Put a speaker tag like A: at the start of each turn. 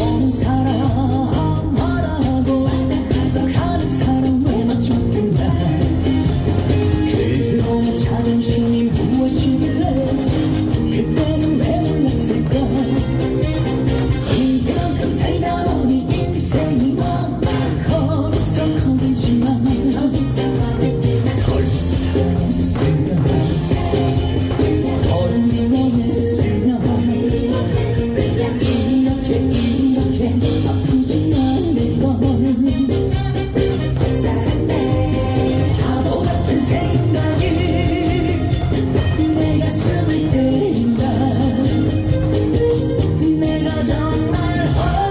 A: 어느 사람 Oh.